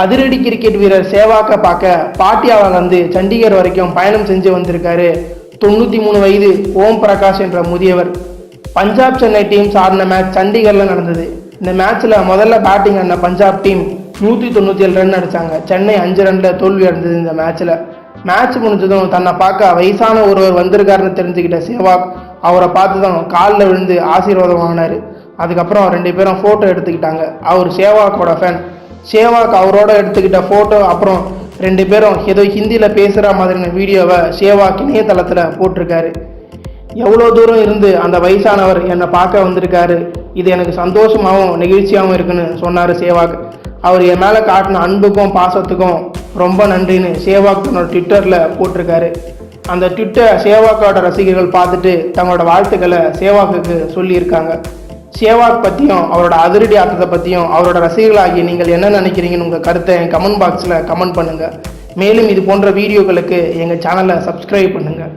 அதிரடி கிரிக்கெட் வீரர் சேவாக்க பார்க்க பாட்டியாவில் வந்து சண்டிகர் வரைக்கும் பயணம் செஞ்சு வந்திருக்காரு. தொண்ணூற்றி மூணு வயது ஓம் பிரகாஷ் என்ற முதியவர். பஞ்சாப் சென்னை டீம் சார்ந்த மேட்ச் சண்டிகரில் நடந்தது. இந்த மேட்ச்சில் முதல்ல பேட்டிங் ஆன பஞ்சாப் டீம் நூற்றி தொண்ணூற்றி ஏழு ரன் அடித்தாங்க சென்னை அஞ்சு ரனில் தோல்வி அடைந்தது இந்த மேட்ச்சில் மேட்ச் முடிஞ்சதும் தன்னை பார்க்க வயசான ஒருவர் வந்திருக்காருன்னு தெரிஞ்சுக்கிட்ட சேவாக் அவரை பார்த்ததும் காலில் விழுந்து ஆசீர்வாதம் வாங்கினார். அதுக்கப்புறம் ரெண்டு பேரும் ஃபோட்டோ எடுத்துக்கிட்டாங்க. அவர் சேவாக்கோட ஃபேன் சேவாக் அவரோட எடுத்துக்கிட்ட ஃபோட்டோ அப்புறம் ரெண்டு பேரும் ஏதோ ஹிந்தியில் பேசுகிற மாதிரியான வீடியோவை சேவாக் இணையதளத்தில் போட்டிருக்காரு. எவ்வளோ தூரம் இருந்து அந்த வயசானவர் என்னை பார்க்க வந்திருக்காரு இது எனக்கு சந்தோஷமாகவும் நெகிழ்ச்சியாகவும் இருக்குன்னு சொன்னார் சேவாக் அவர் என் மேலே காட்டின அன்புக்கும் பாசத்துக்கும் ரொம்ப நன்றின்னு சேவாக் தன்னோட ட்விட்டரில் போட்டிருக்காரு. அந்த ட்விட்டர் சேவாக்கோட ரசிகர்கள் பார்த்துட்டு தங்களோட வாழ்த்துக்களை சேவாக்குக்கு சொல்லியிருக்காங்க. சேவாக் பற்றியும் அவரோட அதிரடி ஆட்டத்தை பற்றியும் அவரோட ரசிகர்களாகி நீங்கள் என்ன நினைக்கிறீங்கன்னு உங்கள் கருத்தை என் கமெண்ட் பாக்ஸில் கமெண்ட் பண்ணுங்கள் மேலும் இது போன்ற வீடியோக்களுக்கு எங்கள் சேனலை சப்ஸ்கிரைப் பண்ணுங்கள்